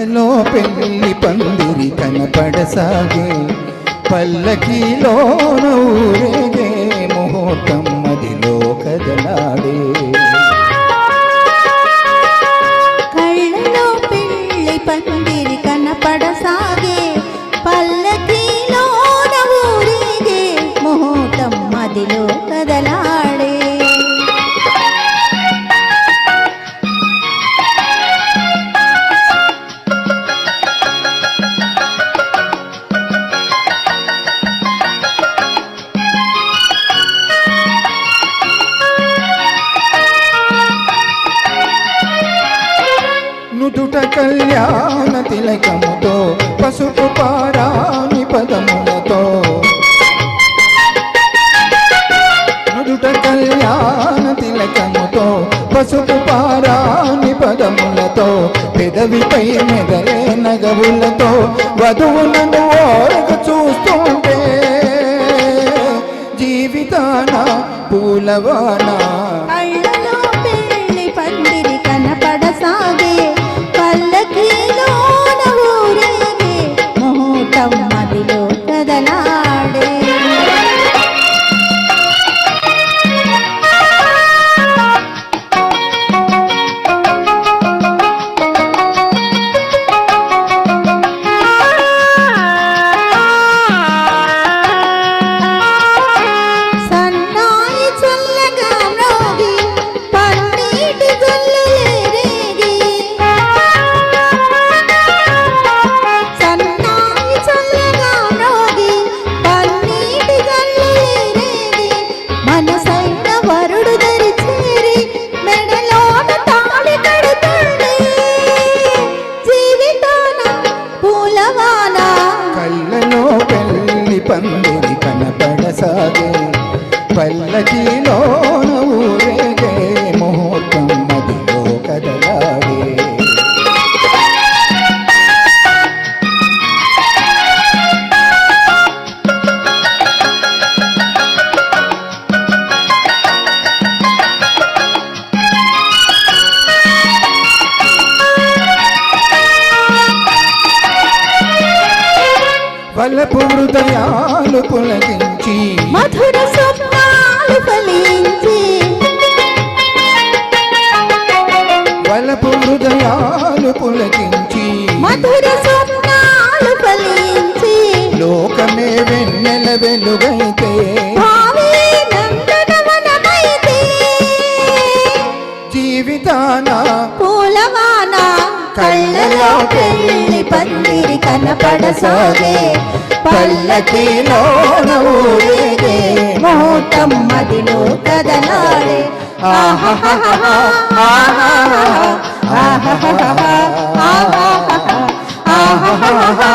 కళ్ళలో పెళ్లి పందిరి కనపడసాగే పల్లకీలో నూరేగే ముహూర్తం మదిలో కదలాడే కళ్ళలో పెళ్లి పందిరి కనపడసాగే పల్ల కళ్యాణ తిలకముతో పసుపు పారాని పదములతో. నుదుట కళ్యాణ తిలకముతో పసుపు పారాని పదములతో పెదవిపై మెదలే నగవులతో వధువులను ఓరగ చూస్తుంటే జీవితాన పూలవానా పందిరి కనపడసాగే పల్లకిలోన వలపు హృదయాలు పులకించి మధుర స్వప్నాలు ఫలించి వలపు హృదయాలు పులకించి మధుర స్వప్నాలు ఫలించి లోకమే వెన్నెల వెలుగైతే జీవితాన పూలవాన కళ్ళలో పెళ్ళి పందిరి కనపడసాగే పల్లకిలోన ఊరేగే ముహూర్తం కదలాడే. ఆహా ఆహా ఆహా ఆహా ఆహా ఆహాహాహా,